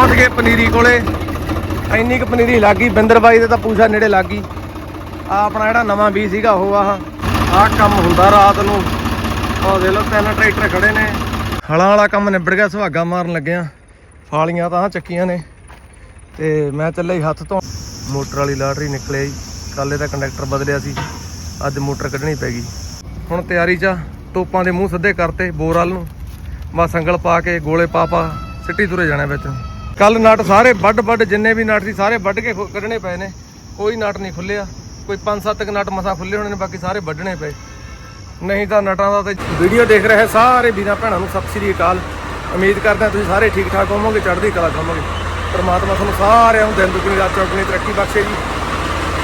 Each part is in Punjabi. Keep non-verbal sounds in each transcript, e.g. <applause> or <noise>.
ਪਹੁੰਚ ਗਏ ਪਨੀਰੀ ਕੋਲੇ। ਇੰਨੀ ਕੁ ਪਨੀਰੀ ਲੱਗ ਗਈ। ਬਿੰਦਰ ਬਾਈ ਦੇ ਤਾਂ ਪੂਛਾ ਨੇੜੇ ਲੱਗ ਗਈ। ਆ ਆਪਣਾ ਜਿਹੜਾ ਨਵਾਂ ਬੀ ਸੀਗਾ ਉਹ ਆਹ ਆਹ ਕੰਮ ਹੁੰਦਾ ਰਾਤ ਨੂੰ। ਉਹ ਦੇ ਲੋ ਤਿੰਨ ਟਰੈਕਟਰ ਖੜੇ ਨੇ। ਹਲਾਂ ਵਾਲਾ ਕੰਮ ਨਿਬੜ ਗਿਆ ਸੁਹਾਗਾ ਮਾਰਨ ਲੱਗਿਆ। ਫਾਲੀਆਂ ਤਾਂ ਚੱਕੀਆਂ ਨੇ। ਤੇ ਮੈਂ ਚੱਲਿਆ ਹੀ ਹੱਥ ਤੋਂ ਮੋਟਰ ਵਾਲੀ ਲਾਟਰੀ ਨਿਕਲਿਆ ਜੀ। ਕੱਲੇ ਦਾ ਕੰਡਕਟਰ ਬਦਲਿਆ ਸੀ। ਅੱਜ ਮੋਟਰ ਕੱਢਣੀ ਪੈ ਗਈ। ਹੁਣ ਤਿਆਰੀ 'ਚ ਆ, ਤੋਪਾਂ ਦੇ ਮੂੰਹ ਸਿੱਧੇ ਕਰਤੇ ਬੋਰ ਵੱਲ ਨੂੰ। ਬਸ ਸੰਗਲ ਪਾ ਕੇ ਗੋਲੇ ਪਾ ਪਾ ਸਿੱਟੀ ਤੁਰੇ ਜਾਣਾ ਵਿੱਚ। ਕੱਲ ਨਟ ਸਾਰੇ ਵੱਡ ਵੱਡ ਜਿੰਨੇ ਵੀ ਨਟ ਸੀ, ਸਾਰੇ ਵੱਢ ਕੇ ਕੱਢਣੇ ਪਏ ਨੇ। ਕੋਈ ਨਟ ਨਹੀਂ ਖੁੱਲਿਆ ਕੋਈ 5-7 ਕ ਨਟ ਮਸਾ ਖੁੱਲੇ ਹੋਣੇ ਨੇ, ਬਾਕੀ ਸਾਰੇ ਵੱਢਣੇ ਪਏ। ਨਹੀਂ ਤਾਂ ਨਟਾਂ ਦਾ ਤੇ ਵੀਡੀਓ ਦੇਖ ਰਹੇ ਸਾਰੇ ਵੀਰਾਂ ਭੈਣਾਂ ਨੂੰ ਸਤਿ ਸ੍ਰੀ ਅਕਾਲ। ਉਮੀਦ ਕਰਦੇ ਹਾਂ ਤੁਸੀਂ ਸਾਰੇ ਠੀਕ ਠਾਕ ਹੋਵੋਗੇ, ਚੜ੍ਹਦੀ ਕਲਾ ਖਾਵੋਗੇ। ਪਰਮਾਤਮਾ ਤੁਹਾਨੂੰ ਸਾਰਿਆਂ ਨੂੰ ਦਿਨ ਦੁਗਣੀ, ਰਾਤ ਚੌਗਣੀ ਤਰੱਕੀ ਬਖਸ਼ੇ ਜੀ।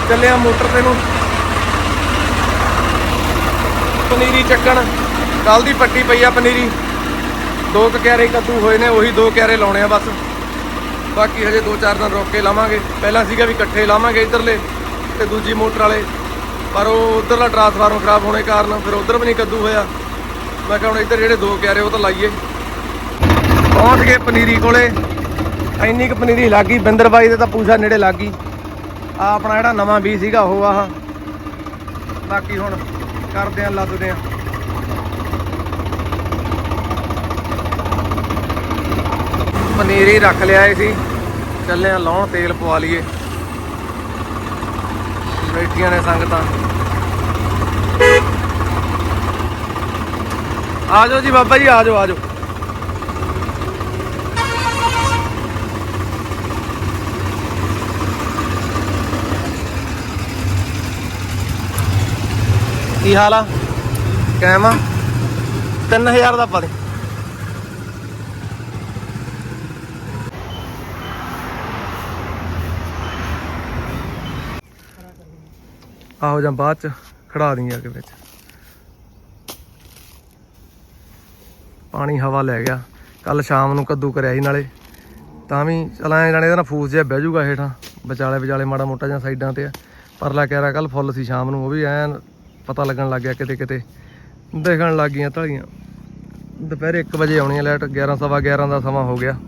ਚੱਲੇ ਆ ਮੋਟਰ ਤੇ ਨੂੰ। ਪਨੀਰੀ ਚੱਕਣ। ਕੱਲ ਦੀ ਪੱਟੀ ਪਈ ਆ ਪਨੀਰੀ। ਦੋ ਕੁ ਕਿਆਰੇ ਕੱਦੂ ਹੋਏ ਨੇ, ਉਹੀ ਦੋ ਕਿਆਰੇ ਲਾਉਣੇ ਆ ਬਸ। ਬਾਕੀ ਹਜੇ 2-4 ਦਿਨ ਰੋਕ ਕੇ ਲਾਵਾਂਗੇ। ਪਹਿਲਾਂ ਸੀਗਾ ਵੀ ਇਕੱਠੇ ਲਾਵਾਂਗੇ ਇਧਰਲੇ ਤੇ ਦੂਜੀ ਮੋਟਰ ਵਾਲੇ। ਪਰ ਉਹ ਉਧਰਲਾ ਟਰਾਂਸਫਾਰਮਰ ਖਰਾਬ ਹੋਣੇ ਕਾਰਨ ਫਿਰ ਉਧਰ ਵੀ ਨਹੀਂ ਕੱਦੂ ਹੋਇਆ। ਮੈਂ ਕਿਹਾ ਹੁਣ ਇੱਧਰ ਜਿਹੜੇ ਦੋ ਕਿਆਰੇ ਉਹ ਤਾਂ ਲਾਈਏ। ਪਹੁੰਚ ਗਏ ਪਨੀਰੀ ਕੋਲੇ। ਇੰਨੀ ਕੁ ਪਨੀਰੀ ਲੱਗੀ, ਬਿੰਦਰ ਬਾਈ ਦੇ ਤਾਂ ਪੂਛਾ ਨੇੜੇ ਲੱਗੀ। ਆ ਆਪਣਾ ਜਿਹੜਾ ਨਵਾਂ ਬੀ ਸੀਗਾ ਉਹ ਆਹ। ਬਾਕੀ ਹੁਣ ਕਰਦੇ ਆ ਲੱਦਦੇ ਆ ਪਨੀਰੀ ਰੱਖ ਲਿਆਏ ਸੀ। ਚੱਲੇ ਆ, ਲਾਉਣ ਤੇਲ ਪਵਾ ਲਈਏ। ਬੈਠੀਆਂ ਨੇ ਸੰਗਤਾਂ। ਆ ਜਾਓ ਜੀ ਬਾਬਾ ਜੀ, ਆ ਜਾਓ ਆ ਜਾਓ। ਕੀ ਹਾਲ ਆ? ਕਾਇਮ ਆ? 3000 ਦਾ ਪਾ ਦੇ। ਆਹੋ ਜਾਂ ਬਾਅਦ ਚ ਖੜਾ ਦਿੰਗੇ ਆ ਕੇ ਵਿੱਚ। ਪਾਣੀ ਹਵਾ ਲੈ ਗਿਆ। ਕੱਲ ਸ਼ਾਮ ਨੂੰ ਕੱਦੂ ਕਰਿਆ ਸੀ ਨਾਲੇ। ਤਾਂ ਵੀ ਚਲਾਏ ਜਾਣੇ ਇਹਦਾ ਨਾ ਫੂਸ ਜਿਹਾ ਬਹਿ ਜੂਗਾ ਹੇਠਾਂ। ਵਿਚਾਲੇ ਵਿਚਾਲੇ ਮਾੜਾ ਮੋਟਾ ਜਾਂ ਸਾਈਡਾਂ ਤੇ ਆ। ਪਰਲਾ ਕਹਿਰਾ ਕੱਲ ਫੁੱਲ ਸੀ ਸ਼ਾਮ ਨੂੰ, ਉਹ ਵੀ ਐਨ ਪਤਾ ਲੱਗਣ ਲੱਗ ਗਿਆ ਕਿਤੇ ਕਿਤੇ। ਦੇਖਣ ਲੱਗ ਗਈਆਂ ਢਾਲੀਆਂ ਦੁਪਹਿਰੇ 1 ਵਜੇ ਆਉਣੀ ਆ ਲਾਈਟ 11 ਸਵਾ 11 ਦਾ ਸਮਾਂ ਹੋ ਗਿਆ।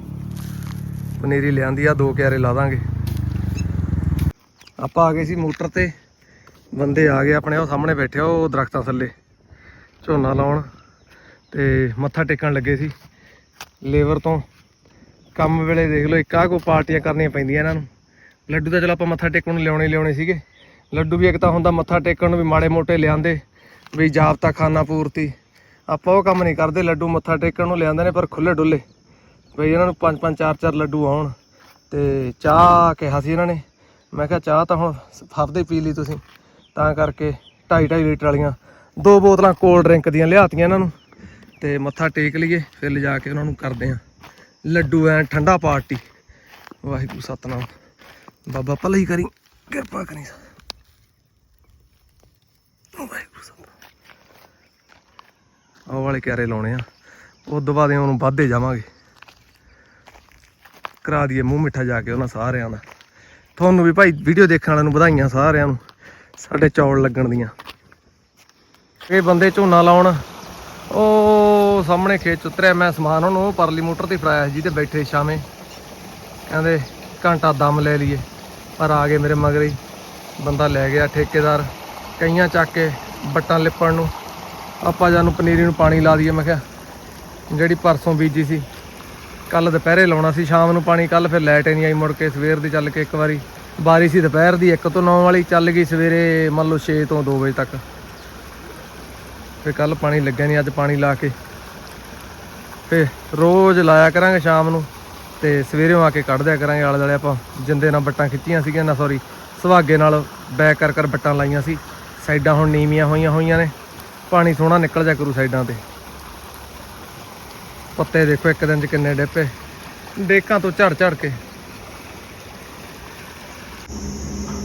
ਪਨੀਰੀ ਲਿਆਂਦੀ ਆ, ਦੋ ਕਿਆਰੇ ਲਾ ਦਾਂਗੇ। ਆਪਾਂ ਆ ਗਏ ਸੀ ਮੋਟਰ ਤੇ। ਬੰਦੇ ਆ ਗਏ ਆਪਣੇ, ਉਹ ਸਾਹਮਣੇ ਬੈਠੇ ਆ, ਉਹ ਦਰਖਤਾਂ ਥੱਲੇ, ਝੋਨਾ ਲਾਉਣ, ਤੇ ਮੱਥਾ ਟੇਕਣ ਲੱਗੇ ਸੀ। ਲੇਬਰ ਤੋਂ ਕੰਮ ਵੇਲੇ ਦੇਖ ਲਓ, ਇੱਕ ਆਹ ਕੋ ਪਾਰਟੀਆਂ ਕਰਨੀਆਂ ਪੈਂਦੀਆਂ ਇਹਨਾਂ ਨੂੰ। ਲੱਡੂ ਤਾਂ ਚਲੋ ਆਪਾਂ ਮੱਥਾ ਟੇਕਣ ਨੂੰ ਲਿਆਉਣੇ ਲਿਆਉਣੇ ਸੀਗੇ। ਲੱਡੂ ਵੀ ਇੱਕ ਤਾਂ ਹੁੰਦਾ ਮੱਥਾ ਟੇਕਣ ਨੂੰ ਵੀ ਮਾੜੇ ਮੋਟੇ ਲਿਆਂਦੇ, ਵੀ ਜਾਬਤਾ ਖਾਨਾ ਪੂਰਤੀ। ਆਪਾਂ ਉਹ ਕੰਮ ਨਹੀਂ ਕਰਦੇ, ਲੱਡੂ ਮੱਥਾ ਟੇਕਣ ਨੂੰ ਲਿਆਂਦੇ ਨੇ ਪਰ ਖੁੱਲੇ ਡੁੱਲੇ ਬਈ ਇਹਨਾਂ ਨੂੰ ਪੰਜ ਪੰਜ ਚਾਰ ਚਾਰ ਲੱਡੂ ਆਉਣ, ਤੇ ਚਾਹ ਕਿਹਾ ਸੀ ਇਹਨਾਂ ਨੇ। ਮੈਂ ਕਿਹਾ ਚਾਹ ਤਾਂ ਹੁਣ ਫਰਦੇ ਪੀ ਲਈ ਤੁਸੀਂ। ਤਾਂ ਕਰਕੇ 2.5 2.5 ਲੀਟਰ ਵਾਲੀਆਂ ਦੋ ਬੋਤਲਾਂ ਕੋਲਡ ਡਰਿੰਕ ਦੀਆਂ ਲਿਆਤੀਆਂ ਇਹਨਾਂ ਨੂੰ। ਤੇ ਮੱਥਾ ਟੇਕ ਲਈਏ, ਫਿਰ ਲਿਜਾ ਕੇ ਉਹਨਾਂ ਨੂੰ ਕਰਦੇ ਆਂ ਲੱਡੂ ਐ ਠੰਡਾ ਪਾਰਟੀ। ਵਾਹਿਗੁਰੂ, ਸਤਨਾਮ। ਬਾਬਾ ਭਲਾਈ ਕਰੀ, ਕਿਰਪਾ ਕਰੀ। ਵਾਹਿਗੁਰੂ, ਸਤਨਾਮ। ਉਹ ਵਾਲੇ ਕਿਆਰੇ ਲਾਉਣੇ ਆ। ਉਸ ਤੋਂ ਬਾਅਦ ਉਹਨੂੰ ਵੱਧਦੇ ਜਾਵਾਂਗੇ। ਕਰਾ ਦਈਏ ਮੂੰਹ ਮਿੱਠਾ ਜਾ ਕੇ ਉਹਨਾਂ ਸਾਰਿਆਂ ਦਾ। ਤੁਹਾਨੂੰ ਵੀ ਭਾਈ ਵੀਡੀਓ ਦੇਖਣ ਵਾਲਿਆਂ ਨੂੰ ਵਧਾਈਆਂ ਸਾਰਿਆਂ ਨੂੰ। ਸਾਡੇ ਚੌਲ ਲੱਗਣ ਦੀਆਂ। ਇਹ ਬੰਦੇ ਝੋਨਾ ਲਾਉਣ, ਉਹ ਸਾਹਮਣੇ ਖੇਤ ਉਤਰਿਆ ਮੈਂ ਸਮਾਨ ਉਹਨੂੰ ਪਰਲੀ ਮੋਟਰ ਤੇ ਫੜਾਇਆ ਸੀ ਜਿਹਦੇ ਬੈਠੇ ਸ਼ਾਮੇ। ਕਹਿੰਦੇ ਘੰਟਾ ਦਮ ਲੈ ਲਈਏ, ਪਰ ਆ ਗਏ ਮੇਰੇ ਮਗਰ ਹੀ। ਬੰਦਾ ਲੈ ਗਿਆ ਠੇਕੇਦਾਰ, ਕਈਆਂ ਚੱਕ ਕੇ ਬੱਟਾਂ ਲਿਪਣ ਨੂੰ। ਆਪਾਂ ਜਾਨੂੰ ਪਨੀਰੀ ਨੂੰ ਪਾਣੀ ਲਾ ਦਈਏ, ਮੈਂ ਕਿਹਾ, ਜਿਹੜੀ ਪਰਸੋਂ ਬੀਜੀ ਸੀ ਕੱਲ ਦੁਪਹਿਰੇ ਲਾਉਣਾ ਸੀ, ਸ਼ਾਮ ਨੂੰ ਪਾਣੀ ਕੱਲ ਫਿਰ ਲਾਈਟ ਨਹੀਂ ਆਈ ਮੁੜ ਕੇ ਸਵੇਰ ਦੀ ਚੱਲ ਕੇ ਇੱਕ ਵਾਰੀ। ਬਾਰਿਸ਼ ਸੀ ਦੁਪਹਿਰ ਦੀ 1 ਤੋਂ 9 ਵਾਲੀ ਚੱਲ ਗਈ ਸਵੇਰੇ, ਮੰਨ ਲਓ 6 ਤੋਂ 2 ਵਜੇ ਤੱਕ। ਫਿਰ ਕੱਲ ਪਾਣੀ ਲੱਗਿਆ ਨਹੀਂ ਅੱਜ ਪਾਣੀ ਲਾ ਕੇ। ਫੇ ਰੋਜ਼ ਲਾਇਆ ਕਰਾਂਗੇ ਸ਼ਾਮ ਨੂੰ, ਤੇ ਸਵੇਰੇ ਆ ਕੇ ਕੱਢ ਦਿਆ ਕਰਾਂਗੇ ਆਲੇ ਦੁਆਲੇ ਆਪਾਂ। ਜਿੰਦੇ ਨਾਲ ਬੱਟਾਂ ਖਿੱਚੀਆਂ ਸੀਗੀਆਂ, ਨਾ ਸੌਰੀ ਸੁਹਾਗੇ ਨਾਲ ਬੈਕ ਕਰ ਕਰ ਬੱਟਾਂ ਲਾਈਆਂ ਸੀ। ਸਾਈਡਾਂ ਹੁਣ ਨੀਵੀਆਂ ਹੋਈਆਂ ਹੋਈਆਂ ਨੇ। ਪਾਣੀ ਸੋਹਣਾ ਨਿਕਲ ਜਾ ਕਰੂ ਸਾਈਡਾਂ ਤੇ। ਪੱਤੇ ਦੇਖੋ ਇੱਕ ਦਿਨ ਚ ਕਿੰਨੇ ਡਿੱਪੇ। ਡੇਕਾਂ ਤੋਂ ਝੜ ਝੜ ਕੇ।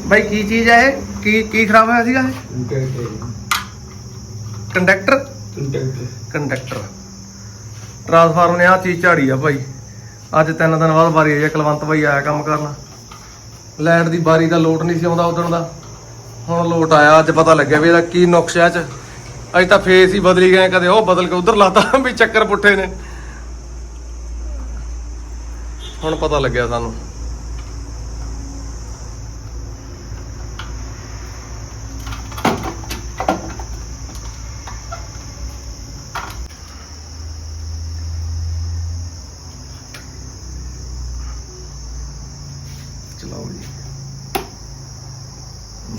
ਬਾਈ, ਕੀ ਚੀਜ਼ ਹੈ ਇਹ? ਕੀ ਕੀ ਖਰਾਬ ਹੋਇਆ ਸੀਗਾ ਇਹ? ਕੰਡਕਟਰ? ਕੰਡਕਟਰ। ਟਰਾਂਸਫਾਰਮਰ ਨੇ ਆ ਚੀਜ਼ ਝਾੜੀ ਆ ਭਾਈ ਅੱਜ ਤਿੰਨ ਦਿਨ ਬਾਅਦ ਵਾਰੀ ਆਈ ਆ, ਕੁਲਵੰਤ ਭਾਈ ਆਇਆ ਕੰਮ ਕਰਨ। ਲਾਈਟ ਦੀ ਬਾਰੀ ਦਾ ਲੋਟ ਨਹੀਂ ਸੀ ਆਉਂਦਾ ਉਦੋਂ ਦਾ। ਹੁਣ ਲੋਟ ਆਇਆ, ਅੱਜ ਪਤਾ ਲੱਗਿਆ ਵੀ ਇਹਦਾ ਕੀ ਨੁਕਸ ਆ ਚ। ਅੱਜ ਤਾਂ ਫੇਸ ਹੀ ਬਦਲੀ ਗਏ ਕਦੇ ਉਹ ਬਦਲ ਕੇ ਉਧਰ ਲਾਤਾ ਵੀ ਚੱਕਰ ਪੁੱਠੇ ਨੇ। ਹੁਣ ਪਤਾ ਲੱਗਿਆ ਸਾਨੂੰ। ਚਲਾਓ ਜੀ।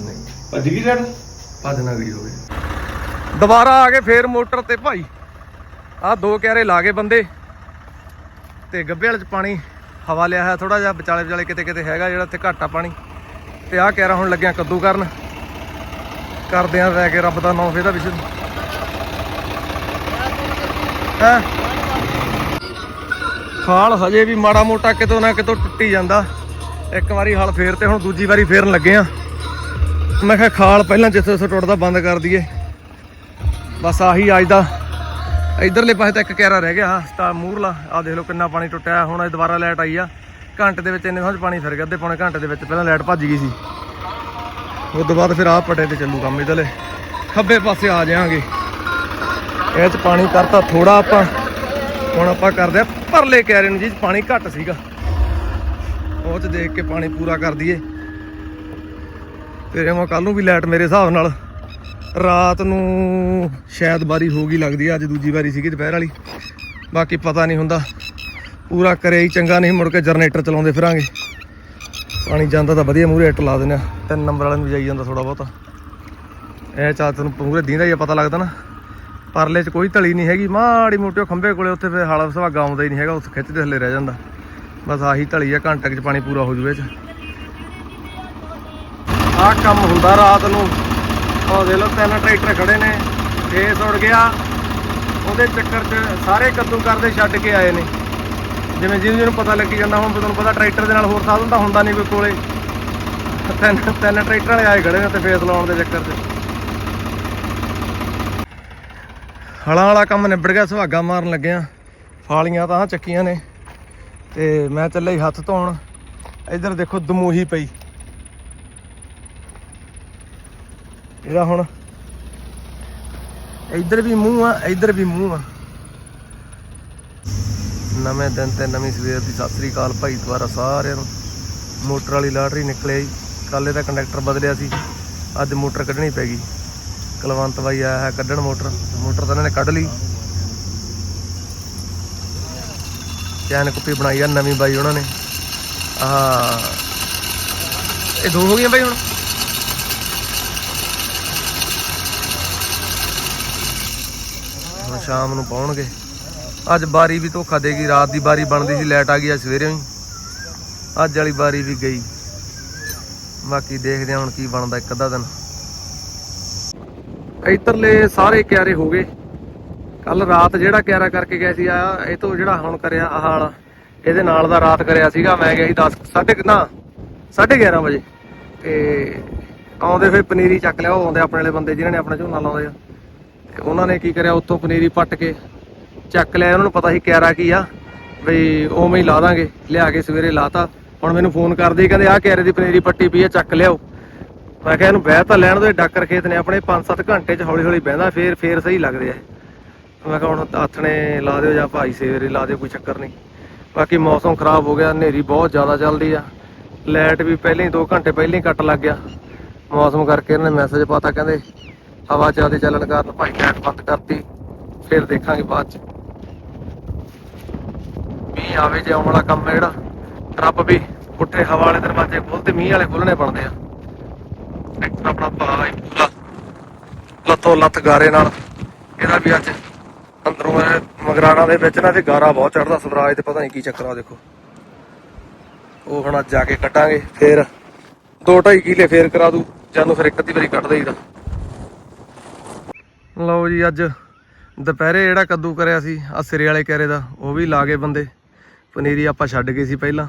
ਨਹੀਂ। ਭੱਜ ਗਈ ਲੈਟ ਭੱਜ ਨਾ ਗਈ ਹੋਵੇ। ਦੁਬਾਰਾ ਆ ਗਏ ਫੇਰ ਮੋਟਰ ਤੇ ਭਾਈ। ਆਹ ਦੋ ਕਿਆਰੇ ਲਾ ਗਏ ਬੰਦੇ। ਤੇ ਗੱਬੇ ਵਾਲੇ ਚ ਪਾਣੀ ਹਵਾ ਲਿਆ ਹੈ ਥੋੜਾ ਜਿਹਾ ਵਿਚਾਲੇ ਵਿਚਾਲੇ ਕਿਤੇ ਕਿਤੇ ਹੈਗਾ ਜਿਹੜਾ ਇੱਥੇ ਘੱਟ ਆ ਪਾਣੀ। ਤੇ ਆਹ ਕਿਆਰਾ ਹੁਣ ਲੱਗਿਆ ਕੱਦੂ ਕਰਨ ਕਰਦੇ ਆ ਰਹਿ ਕੇ ਰੱਬ ਦਾ ਨਾਮ ਫੇਦਾ ਵਿਸ਼ੇ ਹੈ? ਖਾਲ ਹਜੇ ਵੀ ਮਾੜਾ ਮੋਟਾ ਕਿਤੋਂ ਨਾ ਕਿਤੋਂ ਟੁੱਟੀ ਜਾਂਦਾ। ਇੱਕ ਵਾਰੀ ਹਲ ਫੇਰ ਤੇ ਹੁਣ ਦੂਜੀ ਵਾਰੀ ਫੇਰਨ ਲੱਗੇ ਆ। ਮੈਂ ਕਿਹਾ ਖਾਲ ਪਹਿਲਾਂ ਜਿੱਥੇ ਜਿੱਥੇ ਟੁੱਟਦਾ ਬੰਦ ਕਰ ਦਈਏ। ਬਸ ਆਹੀ ਅੱਜ ਦਾ ਇਧਰਲੇ ਪਾਸੇ ਤਾਂ ਇੱਕ ਕੈਰਾ ਰਹਿ ਗਿਆ ਸਟਾ ਮੂਰਲਾ। ਆ ਦੇਖ ਲਓ ਕਿੰਨਾ ਪਾਣੀ ਟੁੱਟਿਆ ਹੁਣ ਇਹ ਦੁਬਾਰਾ ਲਾਈਟ ਆਈ ਆ। ਘੰਟੇ ਦੇ ਵਿੱਚ ਇੰਨੇ ਸਮਝ ਪਾਣੀ ਫਿਰ ਗਿਆ, ਅੱਧੇ ਪੌਣੇ ਘੰਟੇ ਦੇ ਵਿੱਚ ਪਹਿਲਾਂ ਲਾਈਟ ਭੱਜ ਗਈ ਸੀ। ਉਸ ਤੋਂ ਬਾਅਦ ਫਿਰ ਆਹ ਪਟੇ ਤੇ ਚੱਲੂ ਕੰਮ ਇਧਰਲੇ। ਖੱਬੇ ਪਾਸੇ ਆ ਜਾਾਂਗੇ ਇਹ ਚ ਪਾਣੀ ਕਰਤਾ ਥੋੜਾ ਆਪਾਂ। ਹੁਣ ਆਪਾਂ ਕਰਦੇ ਆ ਪਰਲੇ ਕੈਰੇ ਨੂੰ ਜੀ ਪਾਣੀ ਘੱਟ ਸੀਗਾ। ਉਹ ਚ ਦੇਖ ਕੇ ਪਾਣੀ ਪੂਰਾ ਕਰ ਦਈਏ। ਤੇ ਮੈਂ ਕੱਲ ਨੂੰ ਵੀ ਲਾਈਟ ਮੇਰੇ ਹਿਸਾਬ ਨਾਲ। ਰਾਤ ਨੂੰ ਸ਼ਾਇਦ ਵਾਰੀ ਹੋ ਗਈ ਲੱਗਦੀ ਆ, ਅੱਜ ਦੂਜੀ ਵਾਰੀ ਸੀਗੀ ਦੁਪਹਿਰ ਵਾਲੀ। ਬਾਕੀ ਪਤਾ ਨਹੀਂ ਹੁੰਦਾ। ਪੂਰਾ ਕਰੇ ਹੀ ਚੰਗਾ, ਨਹੀਂ ਮੁੜ ਕੇ ਜਨਰੇਟਰ ਚਲਾਉਂਦੇ ਫਿਰਾਂਗੇ। ਪਾਣੀ ਜਾਂਦਾ ਤਾਂ ਵਧੀਆ, ਮੂਹਰੇ ਇੱਟ ਲਾ ਦਿੰਦੇ ਆ। ਤਿੰਨ ਨੰਬਰ ਵਾਲੇ ਨੂੰ ਜਾਈ ਜਾਂਦਾ ਥੋੜਾ ਬਹੁਤਾ। ਇਹ ਚਾਹ ਤੈਨੂੰ ਪੂਰੇ ਦੀਂਦਾ ਹੀ ਪਤਾ ਲੱਗਦਾ ਨਾ। ਪਰਲੇ 'ਚ ਕੋਈ ਤਲੀ ਨਹੀਂ ਹੈਗੀ। ਮਾੜੀ ਮੋਟੀ ਉਹ ਖੰਭੇ ਕੋਲੇ ਉੱਥੇ ਫਿਰ ਹਾਲਾ ਸੁਹਾਗਾ ਆਉਂਦਾ ਹੀ ਨਹੀਂ ਹੈਗਾ ਉੱਥੇ ਖਿੱਚਦੇ ਥੱਲੇ ਰਹਿ ਜਾਂਦਾ। ਬਸ ਆਹੀ ਤਲੀ ਆ, ਘੰਟੇ 'ਚ ਪਾਣੀ ਪੂਰਾ ਹੋ ਜੂਵੇ 'ਚ ਆਹ ਕੰਮ ਹੁੰਦਾ ਰਾਤ ਨੂੰ। ਉਹ ਦੇ ਲੋ ਤਿੰਨ ਟਰੈਕਟਰ ਖੜੇ ਨੇ ਫੇਸ ਉੜ ਗਿਆ। ਉਹਦੇ ਚੱਕਰ 'ਚ ਸਾਰੇ ਕੱਦੂ ਕਰਦੇ ਛੱਡ ਕੇ ਆਏ ਨੇ। ਜਿਵੇਂ ਜਿਹਨੂੰ ਜਿਹਨੂੰ ਪਤਾ ਲੱਗੀ ਜਾਂਦਾ, ਹੁਣ ਤੁਹਾਨੂੰ ਪਤਾ ਟਰੈਕਟਰ ਦੇ ਨਾਲ ਹੋਰ ਸਾਧਨ ਤਾਂ ਹੁੰਦਾ ਨਹੀਂ ਕੋਈ ਕੋਲੇ। ਤਿੰਨ ਤਿੰਨ ਟਰੈਕਟਰ ਵਾਲੇ ਆਏ ਖੜੇ ਨੇ ਤੇ ਫੇਸ ਲਾਉਣ ਦੇ ਚੱਕਰ 'ਚ। ਹਲਾਂ ਵਾਲਾ ਕੰਮ ਨਿਬੜ ਗਿਆ, ਸੁਹਾਗਾ ਮਾਰਨ ਲੱਗਿਆ। ਫਾਲੀਆਂ ਤਾਂ ਚੱਕੀਆਂ ਨੇ। ਤੇ ਮੈਂ ਚੱਲਿਆ ਹੀ ਹੱਥ ਧੋਣ। ਇੱਧਰ ਦੇਖੋ ਦਮੂਹੀ ਪਈ। ਇਹਦਾ ਹੁਣ ਇੱਧਰ ਵੀ ਮੂੰਹ ਆ, ਇੱਧਰ ਵੀ ਮੂੰਹ ਆ। ਨਵੇਂ ਦਿਨ ਤੇ ਨਵੀਂ ਸਵੇਰ ਦੀ ਸਤਿ ਸ੍ਰੀ ਅਕਾਲ ਭਾਈ ਦੁਆਰਾ ਸਾਰਿਆਂ ਨੂੰ। ਮੋਟਰ ਵਾਲੀ ਲਾਟਰੀ ਨਿਕਲੇ ਜੀ। ਕੱਲ ਇਹਦਾ ਕੰਡਕਟਰ ਬਦਲਿਆ ਸੀ। ਅੱਜ ਮੋਟਰ ਕੱਢਣੀ ਪੈ ਗਈ। ਕਲਵੰਤ ਬਾਈ ਆਇਆ ਹੈ ਕੱਢਣ ਮੋਟਰ। ਮੋਟਰ ਤਾਂ ਇਹਨਾਂ ਨੇ ਕੱਢ ਲਈ। ਚੈਨ ਕੁੱਪੀ ਬਣਾਈ ਆ, ਨਵੀਂ ਬਾਈ ਉਹਨਾਂ ਨੇ। ਆਹ, ਇਹ ਦੋ ਹੋ ਗਈਆਂ ਬਾਈ ਹੁਣ? ਹੁਣ ਸ਼ਾਮ ਨੂੰ ਪਾਉਣਗੇ। ਅੱਜ ਬਾਰੀ ਵੀ ਧੋਖਾ ਦੇਗੀ ਰਾਤ ਦੀ ਬਾਰੀ ਬਣਦੀ ਸੀ ਲੈਟ ਆ ਗਈ, ਅੱਜ ਸਵੇਰੇ ਹੀ ਅੱਜ ਵਾਲੀ ਬਾਰੀ ਵੀ ਗਈ। ਬਾਕੀ ਦੇਖਦੇ ਹਾਂ ਹੁਣ ਕੀ ਬਣਦਾ ਇੱਕ ਅੱਧਾ ਦਿਨ। ਇੱਧਰਲੇ ਸਾਰੇ ਕਿਆਰੇ ਹੋ ਗਏ। ਕੱਲ ਰਾਤ ਜਿਹੜਾ ਕਿਆਰਾ ਕਰਕੇ ਗਿਆ ਸੀ ਆ ਇਹ ਤੋਂ ਜਿਹੜਾ ਹੁਣ ਕਰਿਆ ਆਹ ਵਾਲਾ, ਇਹਦੇ ਨਾਲ ਦਾ ਰਾਤ ਕਰਿਆ ਸੀਗਾ, ਮੈਂ ਗਿਆ ਸੀ 10 ਸਾਢੇ ਕੁ- ਨਾ 11:30 ਵਜੇ। ਤੇ ਆਉਂਦੇ ਫਿਰ ਪਨੀਰੀ ਚੱਕ ਲਿਆ, ਉਹ ਆਉਂਦੇ ਆਪਣੇ ਵਾਲੇ ਬੰਦੇ ਜਿਨ੍ਹਾਂ ਨੇ ਆਪਣਾ ਝੋਨਾ ਲਾਉਂਦੇ ਆ। ਤੇ ਉਹਨਾਂ ਨੇ ਕੀ ਕਰਿਆ, ਉੱਥੋਂ ਪਨੀਰੀ ਪੱਟ ਕੇ ਚੱਕ ਲਿਆ, ਉਹਨਾਂ ਨੂੰ ਪਤਾ ਸੀ ਕਿਆਰਾ ਕੀ ਆ, ਵੀ ਉਵੇਂ ਹੀ ਲਾ ਦਾਂਗੇ। ਲਿਆ ਕੇ ਸਵੇਰੇ ਲਾਤਾ। ਹੁਣ ਮੈਨੂੰ ਫੋਨ ਕਰਦੇ ਕਹਿੰਦੇ ਆਹ ਕਿਆਰੇ ਦੀ ਪਨੀਰੀ ਪੱਟੀ ਪਈ ਆ, ਚੱਕ ਲਿਆਓ। ਮੈਂ ਕਿਹਾ ਇਹਨੂੰ ਬਹਿ ਤਾਂ ਲੈਣ ਦੋ ਡਾਕਰ ਖੇਤ ਨੇ ਆਪਣੇ 5-7 ਘੰਟੇ ਚ ਹੌਲੀ ਹੌਲੀ ਬਹਿੰਦਾ, ਫੇਰ ਫੇਰ ਸਹੀ ਲੱਗਦੇ ਆ। ਮੈਂ ਕਿਹਾ ਹੁਣ ਆਥਣੇ ਲਾ ਦਿਓ ਜਾਂ ਭਾਈ ਸਵੇਰੇ ਲਾ ਦਿਓ, ਕੋਈ ਚੱਕਰ ਨਹੀਂ। ਬਾਕੀ ਮੌਸਮ ਖਰਾਬ ਹੋ ਗਿਆ, ਹਨੇਰੀ ਬਹੁਤ ਜ਼ਿਆਦਾ ਚੱਲਦੀ ਆ। ਲਾਈਟ ਵੀ ਪਹਿਲਾਂ ਹੀ 2 ਘੰਟੇ ਪਹਿਲਾਂ ਹੀ ਕੱਟ ਲੱਗ ਗਿਆ। ਮੌਸਮ ਕਰਕੇ ਇਹਨੇ ਮੈਸੇਜ ਪਾਤਾ, ਕਹਿੰਦੇ ਹਵਾ ਜ਼ਿਆਦਾ ਚੱਲਣ ਕਾਰਨ ਭਾਈ ਲਾਈਟ ਬੰਦ ਕਰਤੀ। ਫਿਰ ਦੇਖਾਂਗੇ ਬਾਅਦ ਚ। ਮੀਂਹ ਆਵੇ ਜੇ ਆਉਣ ਵਾਲਾ ਕੰਮ ਹੈ ਜਿਹੜਾ ਰੱਬ ਵੀ ਪੁੱਠੇ ਹਵਾ ਵਾਲੇ ਦਰਵਾਜ਼ੇ ਖੋਲ੍ਹ ਮੀਂਹ ਵਾਲੇ ਖੋਲਣੇ ਬਣਦੇ ਆ। ਟਰੈਕਟਰ ਆਪਣਾ ਪਾ ਹੀ ਪੂਰਾ ਲੱਤ ਗਾਰੇ ਨਾਲ। ਇਹਦਾ ਵੀ ਅੱਜ ਅੰਦਰੋਂ ਇਹ ਮਗਰਾਣਾ ਦੇ ਵਿੱਚ ਨਾ ਤੇ ਗਾਰਾ ਬਹੁਤ ਚੜਦਾ ਸਵਰਾਜ ਤੇ ਪਤਾ ਨਹੀਂ ਕੀ ਚੱਕਰ ਆ ਦੇਖੋ। ਉਹ ਹੁਣ ਅੱਜ ਜਾ ਕੇ ਕੱਟਾਂਗੇ, ਫੇਰ 2.5 ਕਿਲੇ ਫੇਰ ਕਰਾ ਦੂ ਜਾਨੂੰ ਫਿਰ ਇੱਕ ਅੱਧੀ ਵਾਰੀ ਕੱਟ ਦੇਈਦਾ। ਲਓ ਜੀ, ਅੱਜ ਦੁਪਹਿਰੇ ਜਿਹੜਾ ਕੱਦੂ ਕਰਿਆ ਸੀ ਆ ਸਿਰੇ ਵਾਲੇ ਕੈਰੇ ਦਾ, ਉਹ ਵੀ ਲਾ ਗਏ ਬੰਦੇ। ਪਨੀਰੀ ਆਪਾਂ ਛੱਡ ਗਏ ਸੀ ਪਹਿਲਾਂ।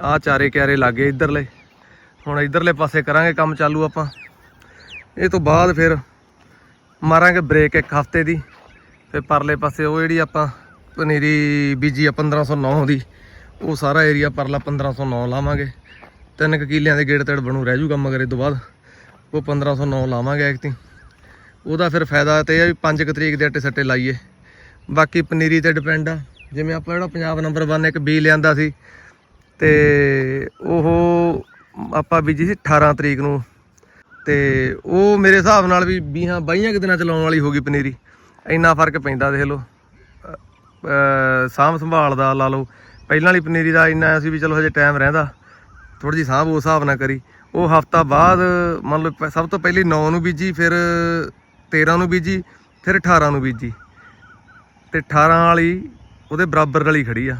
ਆਹ ਚਾਰੇ ਕਿਆਰੇ ਲੱਗੇ ਇੱਧਰਲੇ। ਹੁਣ ਇੱਧਰਲੇ ਪਾਸੇ ਕਰਾਂਗੇ ਕੰਮ ਚਾਲੂ ਆਪਾਂ। ਇਹ ਤੋਂ ਬਾਅਦ ਫਿਰ ਮਾਰਾਂਗੇ ਬ੍ਰੇਕ ਇੱਕ ਹਫ਼ਤੇ ਦੀ। ਫਿਰ ਪਰਲੇ ਪਾਸੇ ਉਹ ਜਿਹੜੀ ਆਪਾਂ ਪਨੀਰੀ ਬੀਜੀ ਆ 1509 ਦੀ, ਉਹ ਸਾਰਾ ਏਰੀਆ ਪਰਲਾ 1509 ਲਾਵਾਂਗੇ। ਤਿੰਨ ਕੁ ਕਿੱਲਿਆਂ ਦੇ ਗੇੜ ਤੜ ਬਣੂ, ਰਹਿ ਜੂਗਾ ਮਗਰ ਇਹ ਤੋਂ ਬਾਅਦ। ਉਹ 1509 ਲਾਵਾਂਗੇ ਐਕਤੀ ਉਹਦਾ ਫਿਰ ਫਾਇਦਾ ਤੇ ਇਹ ਆ ਵੀ 5 ਕੁ ਤਰੀਕ ਦੇ ਅੱਟੇ ਸੱਟੇ ਲਾਈਏ। ਬਾਕੀ ਪਨੀਰੀ ਤੇ ਡਿਪੈਂਡ ਆ। ਜਿਵੇਂ ਆਪਾਂ ਜਿਹੜਾ ਪੰਜਾਬ ਨੰਬਰ 1 ਇੱਕ ਬੀ ਲਿਆਂਦਾ ਸੀ, ਤੇ ਉਹ ਆਪਾਂ ਬੀਜੀ ਸੀ 18 ਤਰੀਕ ਨੂੰ। ਤੇ ਉਹ ਮੇਰੇ ਹਿਸਾਬ ਨਾਲ ਵੀ 20 22 ਕੁ ਦਿਨਾਂ ਚ ਲਾਉਣ ਵਾਲੀ ਹੋ ਗਈ ਪਨੀਰੀ। ਇੰਨਾ ਫ਼ਰਕ ਪੈਂਦਾ ਦੇਖ ਲਓ। ਸਾਂਭ ਸੰਭਾਲ ਦਾ ਲਾ ਲਓ। ਪਹਿਲਾਂ ਵਾਲੀ ਪਨੀਰੀ ਦਾ ਇੰਨਾ ਸੀ ਵੀ ਚਲੋ ਹਜੇ ਟਾਈਮ ਰਹਿੰਦਾ। ਥੋੜੀ ਜੀ ਸਾਂਭ ਉਸ ਹਿਸਾਬ ਨਾਲ ਕਰੀ। ਉਹ ਹਫਤਾ ਬਾਅਦ ਮੰਨ ਲਓ ਸਭ ਤੋਂ ਪਹਿਲੀ 9 ਨੂੰ ਬੀਜੀ, ਫਿਰ 13 ਨੂੰ ਬੀਜੀ, ਫਿਰ 18 ਨੂੰ ਬੀਜੀ। ਤੇ 18 ਵਾਲੀ ਉਹਦੇ ਬਰਾਬਰ ਵਾਲੀ ਖੜੀ ਆ।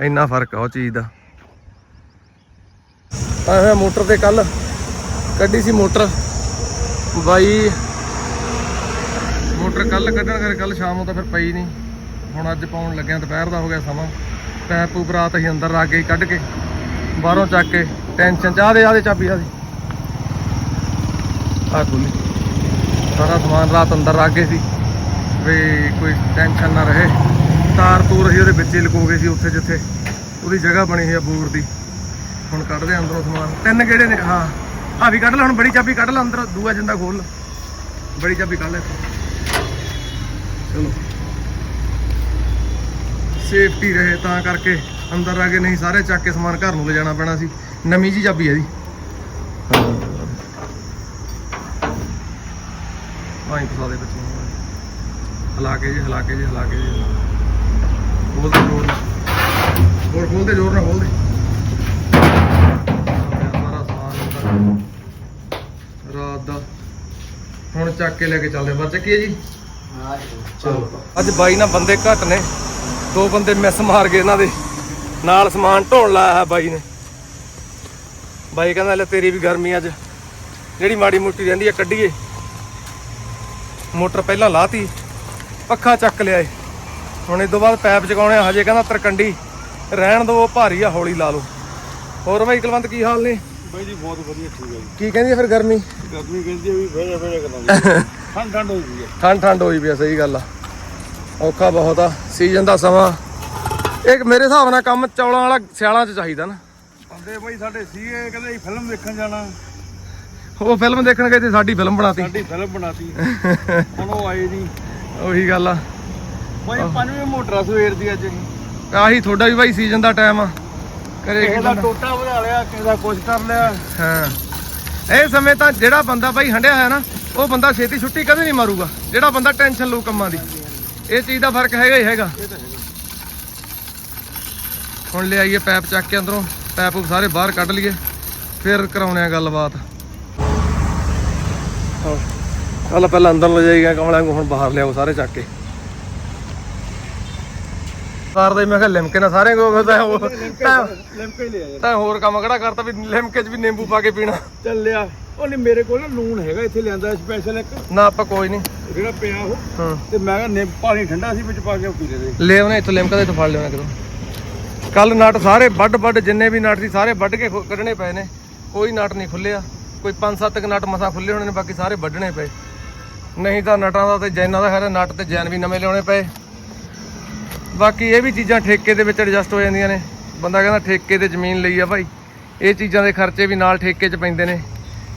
ਇੰਨਾ ਫ਼ਰਕ ਆ ਉਹ ਚੀਜ਼ ਦਾ। ਆਹ ਮੋਟਰ ਤੇ ਕੱਲ ਕੱਢੀ ਸੀ ਮੋਟਰ। ਬਾਈ ਮੋਟਰ ਕੱਲ ਕੱਢਣ ਕਰਕੇ ਕੱਲ ਸ਼ਾਮ ਨੂੰ ਤਾਂ ਫਿਰ ਪਈ ਨਹੀਂ। ਹੁਣ ਅੱਜ ਪਾਉਣ ਲੱਗਿਆ, ਦੁਪਹਿਰ ਦਾ ਹੋ ਗਿਆ ਸਮਾਂ। ਪੈਪ ਪੂਪ ਰਾਤ ਅਸੀਂ ਅੰਦਰ ਰੱਖ ਗਏ ਕੱਢ ਕੇ, ਬਾਹਰੋਂ ਚੱਕ ਕੇ ਟੈਨਸ਼ਨ ਚਾਹ ਦੇ ਆਦੇ ਚਾਬੀ ਆਦੀ ਆ ਖੁੱਲੀ ਸਾਰਾ ਸਮਾਨ ਰਾਤ ਅੰਦਰ ਰੱਖ ਗਏ ਸੀ। ਵੀ ਕੋਈ ਟੈਨਸ਼ਨ ਨਾ ਰਹੇ। ਤਾਰ ਤੂਰ ਅਸੀਂ ਉਹਦੇ ਵਿੱਚ ਹੀ ਲੁਕੋ ਗਏ ਸੀ ਉੱਥੇ ਜਿੱਥੇ। ਉਹਦੀ ਜਗ੍ਹਾ ਬਣੀ ਹੋਈ ਆ ਬੂਰ ਦੀ। ਹੁਣ ਕੱਢਦੇ ਆ ਅੰਦਰੋਂ ਸਮਾਨ। ਤਿੰਨ ਕਿਹੜੇ ਨੇ, ਹਾਂ। ਆ ਵੀ ਕੱਢ ਲੈ, ਹੁਣ ਬੜੀ ਚਾਬੀ ਕੱਢ ਲੈ ਅੰਦਰ। ਦੂਆ ਜਿੰਦਾ ਖੋਲ ਬੜੀ ਚਾਬੀ ਕੱਢ ਲੈ ਇੱਥੋਂ। ਚਲੋ। ਸੇਫਟੀ ਰਹੇ ਤਾਂ ਕਰਕੇ ਅੰਦਰ ਆ ਕੇ ਨਹੀਂ, ਸਾਰੇ ਚੱਕ ਕੇ ਸਮਾਨ ਘਰ ਨੂੰ ਲੈ ਜਾਣਾ ਪੈਣਾ ਸੀ। ਨਵੀਂ ਜੀ ਚਾਬੀ ਆ ਦੀ ਆਈ ਪਸਾ ਦੇ ਬੱਚੇ ਹਲਾ ਕੇ ਜੀ ਹਲਾ ਕੇ ਜੀ ਹਲਾ ਕੇ ਜੀ। ਖੋਲ ਦੇ ਜ਼ੋਰ ਨਾਲ ਹੋਰ ਖੋਲ ਦੇ, ਜ਼ੋਰ ਨਾਲ ਖੋਲ ਦੇ। ਸਾਰਾ ਸਮਾਨ ਰਾਤ ਦਾ। ਹੁਣ ਚੱਕ ਕੇ ਲੈ ਕੇ ਚੱਲਦੇ ਬਾਅਦ ਚੱਕੀਏ ਜੀ। ਚਲੋ। ਅੱਜ ਬਾਈ ਨਾਲ ਬੰਦੇ ਘੱਟ ਨੇ। ਦੋ ਬੰਦੇ ਮਿਸ ਮਾਰ ਗਏ ਇਹਨਾਂ ਦੇ। ਨਾਲ ਸਮਾਨ ਢੋਣ ਲਾਇਆ ਹੈ ਬਾਈ ਨੇ। ਬਾਈ ਕਹਿੰਦਾ ਲੈ ਤੇਰੀ ਵੀ ਗਰਮੀ ਅੱਜ। ਜਿਹੜੀ ਮਾੜੀ ਮੋਟੀ ਰਹਿੰਦੀ ਹੈ ਕੱਢੀਏ। ਮੋਟਰ ਪਹਿਲਾਂ ਲਾਤੀ। ਪੱਖਾ ਚੱਕ ਲਿਆ ਏ। ਹੁਣ ਇਸ ਤੋਂ ਬਾਅਦ ਪੈਪ ਚਕਾਉਣੇ ਆ, ਹਜੇ ਕਹਿੰਦਾ ਤਰਕੰਡੀ ਰਹਿਣ ਦੋ ਭਾਰੀ ਆ ਹੌਲੀ ਲਾ ਲਓ। ਹੋਰ ਬਾਈ ਕੁਲਵੰਤ ਕੀ ਹਾਲ ਨੇ? ਬਾਈ ਜੀ ਬਹੁਤ ਵਧੀਆ ਠੀਕ ਹੈ ਜੀ। ਕੀ ਕਹਿੰਦੀ ਆ ਫਿਰ ਗਰਮੀ? ਗਰਮੀ ਕਹਿੰਦੀ ਆ ਵੀ ਬਹਿ ਬਹਿ ਕਰਾਂਗੇ ਠੰਡ ਠੰਡ ਹੋਈ ਵੀ ਹੈ। ਠੰਡ ਠੰਡ ਹੋਈ ਪਈ ਆ ਸਹੀ ਗੱਲ ਆ। ਔਖਾ ਬਹੁਤ ਆ ਸੀਜ਼ਨ ਦਾ ਸਮਾਂ। ਇੱਕ ਮੇਰੇ ਹਿਸਾਬ ਨਾਲ ਕੰਮ ਚੌਲਾਂ ਵਾਲਾ ਸਿਆਲਾਂ 'ਚ ਚਾਹੀਦਾ ਨਾ। ਬੰਦੇ ਬਾਈ ਸਾਡੇ ਸੀਗੇ ਕਹਿੰਦੇ ਅਸੀਂ ਫਿਲਮ ਦੇਖਣ ਜਾਣਾ। ਉਹ ਫਿਲਮ ਦੇਖਣ ਗਏ ਤੇ ਸਾਡੀ ਫਿਲਮ ਬਣਾਤੀ। ਸਾਡੀ ਫਿਲਮ ਬਣਾਤੀ। <laughs> ਹੁਣ ਉਹ ਆਏ ਨਹੀਂ। ਉਹੀ ਗੱਲ ਆ। ਬਾਈ ਪੰਜਵੇਂ ਮੋਟਰ ਸਵੇਰ ਦੀ ਅੱਜ। ਆਹੀ ਤੁਹਾਡਾ ਵੀ ਭਾਈ ਸੀਜ਼ਨ ਦਾ ਟਾਈਮ ਆ। ਕਰੇ ਕਿਸੇ ਦਾ ਟੋਟਾ ਵਧਾ ਲਿਆ ਕਿਸੇ ਦਾ ਕੁਝ ਕਰ ਲਿਆ। ਹਾਂ। ਇਹ ਸਮੇਂ ਤਾਂ ਜਿਹੜਾ ਬੰਦਾ ਭਾਈ ਹੰਡਿਆ ਹੋਇਆ ਨਾ, ਉਹ ਬੰਦਾ ਛੇਤੀ ਛੁੱਟੀ ਕਦੇ ਨਹੀਂ ਮਾਰੂਗਾ। ਜਿਹੜਾ ਬੰਦਾ ਟੈਨਸ਼ਨ ਲਊ ਕੰਮਾਂ ਦੀ। ਇਹ ਚੀਜ਼ ਦਾ ਫ਼ਰਕ ਹੈਗਾ ਹੀ ਹੈਗਾ। ਹੁਣ ਲੈ ਆਈਏ ਪੈਪ ਚੱਕ ਕੇ ਅੰਦਰੋਂ, ਪੈਪ ਸਾਰੇ ਬਾਹਰ ਕੱਢ ਲਈਏ, ਫਿਰ ਕਰਾਉਣੇ ਆ ਗੱਲਬਾਤ। ਚੱਲ ਪਹਿਲਾਂ ਅੰਦਰ ਲੈ ਜਾਈਗਾ ਕਮਲਿਆਂ ਨੂੰ ਹੁਣ ਬਾਹਰ ਲਿਆਓ ਸਾਰੇ ਚੱਕ ਕੇ। ਸਾਰ ਦੇ ਮੈਂ ਕਿਹਾ ਲਿਮਕੇ ਨਾਲ ਸਾਰੇ ਕੋ ਤਾਂ ਉਹ- ਤਾਂ- ਲਿਮਕਾ ਹੀ ਲਿਆ ਯਾਰ ਤਾਂ ਹੋਰ ਕੰਮ ਕਿਹੜਾ ਕਰਤਾ ਵੀ ਲਿਮਕੇ 'ਚ ਵੀ ਨਿੰਬੂ ਪਾ ਕੇ ਪੀਣਾ? ਚੱਲਿਆ ਉਹ ਨਹੀਂ ਮੇਰੇ ਕੋਲ ਨਾ ਲੂਣ ਹੈਗਾ ਇੱਥੇ ਲਿਆਂਦਾ ਸਪੈਸ਼ਲ ਇੱਕ। ਨਾ ਆਪਾਂ ਕੋਈ ਨਹੀਂ। ਜਿਹੜਾ ਪਿਆ ਉਹ। ਹਾਂ। ਤੇ ਮੈਂ ਕਿਹਾ ਨਿੰਮ ਪਾਣੀ ਠੰਡਾ ਸੀ ਵਿੱਚ ਪਾ ਕੇ ਪੀ ਲੈਦੇ। ਲੈ ਉਹਨੇ ਇੱਥੋਂ ਲਿਮਕਾ ਦੇ ਤੋਂ ਫੜ ਲਿਆਉਣਾ ਕਿਦੋਂ ਕੱਲ ਨਟ ਸਾਰੇ ਵੱਡ ਵੱਡ ਜਿੰਨੇ ਵੀ ਨਟ ਸੀ ਸਾਰੇ ਵੱਢ ਕੇ ਕੱਢਣੇ ਪਏ ਨੇ। ਕੋਈ ਨਟ ਨਹੀਂ ਖੁੱਲਿਆ ਕੋਈ 5-7 ਕ ਨਟ ਮਸਾ ਖੁੱਲੇ ਹੋਣੇ ਨੇ ਬਾਕੀ ਸਾਰੇ ਵੱਢਣੇ ਪਏ। ਨਹੀਂ ਤਾਂ ਨਟਾਂ ਦਾ ਤੇ ਜੈਨਾਂ ਦਾ ਖੈਰ ਨਟ ਤੇ ਜੈਨ ਵੀ ਨਵੇਂ ਲਿਆਉਣੇ ਪਏ। ਬਾਕੀ ਇਹ ਵੀ ਚੀਜ਼ਾਂ ਠੇਕੇ ਦੇ ਵਿੱਚ ਐਡਜਸਟ ਹੋ ਜਾਂਦੀਆਂ ਨੇ। ਬੰਦਾ ਕਹਿੰਦਾ ਠੇਕੇ ਤੇ ਜ਼ਮੀਨ ਲਈ ਆ ਭਾਈ। ਇਹ ਚੀਜ਼ਾਂ ਦੇ ਖਰਚੇ ਵੀ ਨਾਲ ਠੇਕੇ 'ਚ ਪੈਂਦੇ ਨੇ।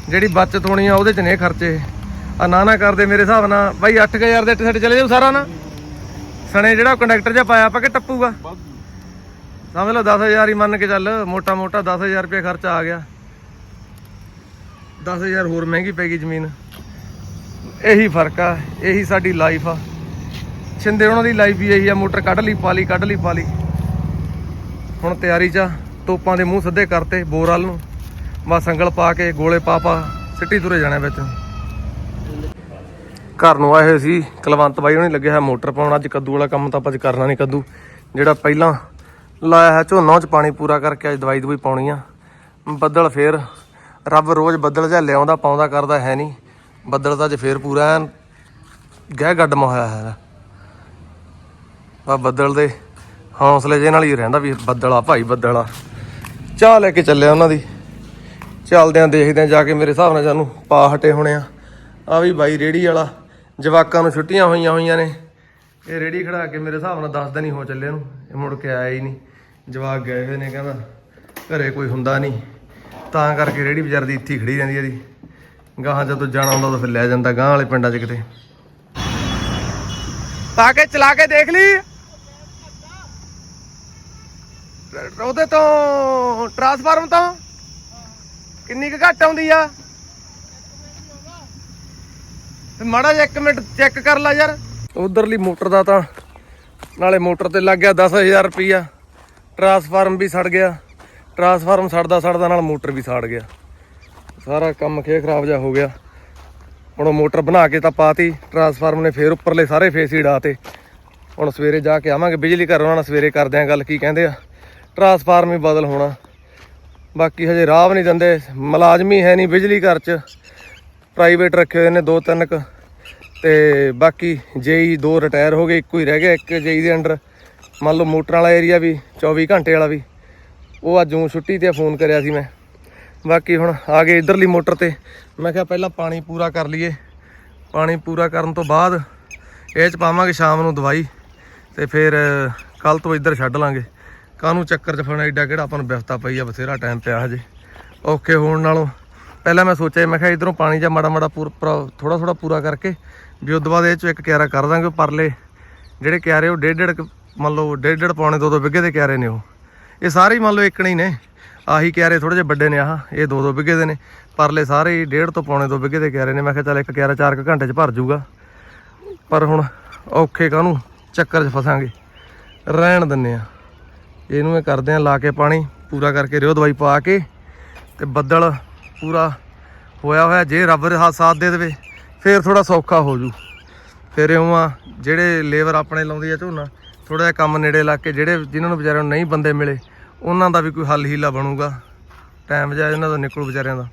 ਜਿਹੜੀ ਬਚਤ ਹੋਣੀ ਆ ਉਹਦੇ 'ਚ ਨੇ ਖਰਚੇ। ਆ ਨਾ ਨਾ ਕਰਦੇ ਮੇਰੇ ਹਿਸਾਬ ਨਾਲ। ਬਾਈ 8000 ਦੇ ਟਿਕਟ ਚਲੇ ਜਾਊ ਸਾਰਾ ਨਾ। ਸਣੇ ਜਿਹੜਾ ਕੰਡਕਟਰ ਜਿਹਾ ਪਾਇਆ ਆਪਾਂ ਕਿ ਟੱਪੂਗਾ? ਸਮਝ ਲਓ 10000 ਹੀ ਮੰਨ ਕੇ ਚੱਲ। ਮੋਟਾ ਮੋਟਾ 10000 ਰੁਪਏ ਖਰਚਾ ਆ ਗਿਆ। 10000 ਹੋਰ ਮਹਿੰਗੀ ਪੈ ਗਈ ਜ਼ਮੀਨ। ਇਹੀ ਫ਼ਰਕ ਆ। ਇਹੀ ਸਾਡੀ ਲਾਈਫ ਆ। ਛਿੰਦੇ ਉਹਨਾਂ ਦੀ ਲਾਈਫ ਵੀ ਇਹੀ ਆ ਮੋਟਰ ਕੱਢ ਲਈ ਪਾ ਲਈ ਕੱਢ ਲਈ ਪਾ ਲਈ ਹੁਣ ਤਿਆਰੀ 'ਚ ਆ, ਤੋਪਾਂ ਦੇ ਮੂੰਹ ਸਿੱਧੇ ਕਰਤੇ ਬੋਰ ਵੱਲ ਨੂੰ। ਬਸ ਸੰਗਲ ਪਾ ਕੇ ਗੋਲੇ ਪਾ ਪਾ ਸਿੱਟੀ ਤੁਰੇ ਜਾਣਾ ਵਿੱਚ। ਘਰ ਨੂੰ ਆਏ ਹੋਏ ਸੀ ਕਲਵੰਤ ਬਾਈ ਉਹਨੇ ਲੱਗਿਆ ਹੈ ਮੋਟਰ ਪਾਉਣ। ਅੱਜ ਕੱਦੂ ਵਾਲਾ ਕੰਮ ਤਾਂ ਆਪਾਂ ਅੱਜ ਕਰਨਾ ਨਹੀਂ ਕੱਦੂ। ਜਿਹੜਾ ਪਹਿਲਾਂ ਲਾਇਆ ਹੈ ਝੋਨਾ ਚ ਪਾਣੀ ਪੂਰਾ ਕਰਕੇ ਅੱਜ ਦਵਾਈ ਦਵਾਈ ਪਾਉਣੀ ਆ। ਬੱਦਲ ਫੇਰ ਰੱਬ ਰੋਜ਼ ਬੱਦਲ ਜਿਹਾ ਲਿਆਉਂਦਾ ਪਾਉਂਦਾ ਕਰਦਾ ਹੈ ਨਹੀਂ। ਬੱਦਲ ਤਾਂ ਅੱਜ ਫੇਰ ਪੂਰਾ ਐਨ ਗਹਿ ਗੱਡਮਾ ਹੋਇਆ ਹੈ ਆ ਬੱਦਲ ਦੇ ਹੌਸਲੇ ਜੇ ਨਾਲ ਹੀ ਰਹਿੰਦਾ ਵੀ ਬੱਦਲ ਆ ਭਾਈ ਬੱਦਲ। ਆ ਚਾਹ ਲੈ ਕੇ ਚੱਲਿਆ ਉਹਨਾਂ ਦੀ। ਚੱਲਦੇ ਆਂ ਦੇਖਦੇ ਆਂ ਜਾ ਕੇ ਮੇਰੇ ਹਿਸਾਬ ਨਾਲ ਸਾਨੂੰ ਪਾ ਹਟੇ ਹੋਣੇ ਆ। ਆ ਵੀ ਬਾਈ ਰੇੜੀ ਵਾਲਾ, ਜਵਾਕਾਂ ਨੂੰ ਛੁੱਟੀਆਂ ਹੋਈਆਂ ਹੋਈਆਂ ਨੇ। ਇਹ ਰੇੜੀ ਖੜਾ ਕੇ ਮੇਰੇ ਹਿਸਾਬ ਨਾਲ 10 ਦਿਨ ਹੀ ਹੋ ਚੱਲੇ ਨੂੰ ਇਹ ਮੁੜ ਕੇ ਆਇਆ ਹੀ ਨਹੀਂ। ਜਵਾਕ ਗਏ ਹੋਏ ਨੇ ਕਹਿੰਦਾ, ਘਰੇ ਕੋਈ ਹੁੰਦਾ ਨਹੀਂ। ਤਾਂ ਕਰਕੇ ਰੇੜੀ ਵਿਚਾਰ ਦੀ ਇੱਥੇ ਹੀ ਖੜੀ ਰਹਿੰਦੀ ਇਹਦੀ। ਗਾਹਾਂ ਜਦੋਂ ਜਾਣਾ ਹੁੰਦਾ ਤਾਂ ਫਿਰ ਲੈ ਜਾਂਦਾ, ਗਾਹਾਂ ਵਾਲੇ ਪਿੰਡਾਂ 'ਚ ਕਿਤੇ। ਪਾ ਕੇ ਚਲਾ ਕੇ ਦੇਖ ਲਈ। ਉਹਦੇ ਤੋਂ ਟਰਾਂਸਫਾਰਮ ਤੋਂ ਕਿੰਨੀ ਕੁ ਘੱਟ ਆਉਂਦੀ ਆ? ਤੇ ਮਾੜਾ ਜਿਹਾ ਇੱਕ ਮਿੰਟ ਚੈੱਕ ਕਰ ਲੈ ਯਾਰ। ਉਧਰਲੀ ਮੋਟਰ ਦਾ ਤਾਂ ਨਾਲੇ ਮੋਟਰ ਤੇ ਲੱਗ ਗਿਆ 10000 ਰੁਪਈਆ। ਟਰਾਂਸਫਾਰਮ ਵੀ ਸੜ ਗਿਆ। ਟਰਾਂਸਫਾਰਮ ਸੜਦਾ ਸੜਦਾ ਨਾਲ ਮੋਟਰ ਵੀ ਸੜ ਗਿਆ। ਸਾਰਾ ਕੰਮ ਖੇ ਖਰਾਬ ਜਾ ਹੋ ਗਿਆ। ਹੁਣ ਉਹ ਮੋਟਰ ਬਣਾ ਕੇ ਤਾਂ ਪਾਤੀ। ਟਰਾਂਸਫਾਰਮ ਨੇ ਫੇਰ ਉੱਪਰਲੇ ਸਾਰੇ ਫੇਸ ਹੀ ਡਾਤੇ ਹੁਣ ਸਵੇਰੇ ਜਾ ਕੇ ਆਵਾਂਗੇ ਬਿਜਲੀ ਘਰ, ਉਹਨਾਂ ਨਾਲ ਸਵੇਰੇ ਕਰਦੇ ਆਂ ਗੱਲ, ਕੀ ਕਹਿੰਦੇ ਆ? ਟਰਾਂਸਫਾਰਮ ਹੀ ਬਦਲ ਹੋਣਾ। ਬਾਕੀ ਹਜੇ ਰਾਹ ਵੀ ਨਹੀਂ ਦਿੰਦੇ। ਮੁਲਾਜ਼ਮੀ ਹੈ ਨਹੀਂ ਬਿਜਲੀ ਘਰ 'ਚ। ਪ੍ਰਾਈਵੇਟ ਰੱਖੇ ਹੋਏ ਨੇ ਦੋ ਤਿੰਨ ਕ। ਤੇ ਬਾਕੀ ਜੇਈ ਦੋ ਰਿਟਾਇਰ ਹੋ ਗਏ। ਇੱਕੋ ਹੀ ਰਹਿ ਗਿਆ, ਇੱਕ ਜੇਈ ਦੇ ਅੰਡਰ ਮੰਨ ਲਓ ਮੋਟਰਾਂ ਵਾਲਾ ਏਰੀਆ ਵੀ 24 ਘੰਟੇ ਵਾਲਾ ਵੀ। ਉਹ ਅੱਜ ਊਂ ਛੁੱਟੀ ਤੇ ਫੋਨ ਕਰਿਆ ਸੀ ਮੈਂ। ਬਾਕੀ ਹੁਣ ਆ ਗਏ ਇਧਰਲੀ ਮੋਟਰ ਤੇ। ਮੈਂ ਕਿਹਾ ਪਹਿਲਾਂ ਪਾਣੀ ਪੂਰਾ ਕਰ ਲਈਏ। ਪਾਣੀ ਪੂਰਾ ਕਰਨ ਤੋਂ ਬਾਅਦ ਇਹ ਚ ਪਾਵਾਂਗੇ ਸ਼ਾਮ ਨੂੰ ਦਵਾਈ। ਤੇ ਫਿਰ ਕੱਲ ਤੋਂ ਇੱਧਰ ਛੱਡ ਲਾਂਗੇ। ਕਾਹਨੂੰ ਚੱਕਰ ਚ ਫਣਾ ਏਡਾ ਕਿਹੜਾ ਆਪਾਂ ਨੂੰ ਵਿਵਸਥਾ ਪਈ ਆ ਬਥੇਰਾ ਟਾਈਮ ਪਿਆ ਹਜੇ। ਔਖੇ ਹੋਣ ਨਾਲੋਂ ਪਹਿਲਾਂ ਮੈਂ ਸੋਚਿਆ ਮੈਂ ਕਿਹਾ ਇਧਰੋਂ ਪਾਣੀ ਜਾਂ ਮਾੜਾ ਮਾੜਾ ਪੂਰਾ ਥੋੜਾ ਥੋੜਾ ਪੂਰਾ ਕਰਕੇ ਵੀ ਉਸ ਤੋਂ ਬਾਅਦ ਇਹ 'ਚੋਂ ਇੱਕ ਕਿਆਰਾ ਕਰ ਦਾਂਗੇ ਉਹ ਪਰਲੇ ਜਿਹੜੇ ਕਿਆਰੇ ਉਹ ਡੇਢ ਡੇਢ ਕੁ, ਮੰਨ ਲਓ ਡੇਢ ਡੇਢ ਪੌਣੇ ਦੋ ਦੋ ਬਿੱਗੇ ਦੇ ਕਿਆਰੇ ਨੇ ਉਹ। ਇਹ ਸਾਰੇ ਹੀ ਮੰਨ ਲਓ ਇੱਕਣੇ ਹੀ ਨੇ। ਆਹੀ ਕਿਆਰੇ ਥੋੜੇ ਜਿਹੇ ਵੱਡੇ ਨੇ ਆਹ ਇਹ ਦੋ ਦੋ ਬਿੱਗੇ ਦੇ ਨੇ। ਪਰਲੇ ਸਾਰੇ ਹੀ ਡੇਢ ਤੋਂ ਪੌਣੇ ਦੋ ਬਿੱਗੇ ਦੇ ਕਿਆਰੇ ਨੇ। ਮੈਂ ਕਿਹਾ ਚੱਲ ਇੱਕ ਕਿਆਰਾ 4 ਕੁ ਘੰਟੇ ਚ ਭਰ ਜਾਊਗਾ ਪਰ ਹੁਣ ਔਖੇ ਕਾਹਨੂੰ ਚੱਕਰ 'ਚ ਫਸਾਂਗੇ। ਰਹਿਣ ਦਿੰਨੇ ਆ। ਇਹਨੂੰ ਇਹ ਕਰਦੇ ਆ, ਲਾ ਕੇ ਪਾਣੀ, ਪੂਰਾ ਕਰਕੇ ਰਿਓ ਦਵਾਈ ਪਾ ਕੇ ਤੇ ਬੱਦਲ ਪੂਰਾ ਹੋਇਆ ਹੋਇਆ, ਜੇ ਰੱਬ ਹੱਥ ਸਾਥ ਦੇ ਦੇਵੇ, ਫੇਰ ਥੋੜਾ ਸੌਖਾ ਹੋ ਜੂ। ਫਿਰ ਇਉਂ ਆ, ਜਿਹੜੇ ਲੇਬਰ ਆਪਣੇ ਲਾਉਂਦੀ ਆ ਝੋਨਾ ਥੋੜਾ ਜਿਹਾ ਕੰਮ ਨੇੜੇ ਲਾ ਕੇ ਜਿਹੜੇ ਜਿਨ੍ਹਾਂ ਨੂੰ ਵਿਚਾਰਿਆਂ ਨੂੰ ਨਹੀਂ ਬੰਦੇ ਮਿਲੇ, ਉਹਨਾਂ ਦਾ ਵੀ ਕੋਈ ਹੱਲ ਹੀਲਾ ਬਣੂਗਾ। ਟਾਈਮ ਜਿਹਾ ਇਹਨਾਂ ਦਾ ਨਿਕਲੂ ਵਿਚਾਰਿਆਂ ਦਾ।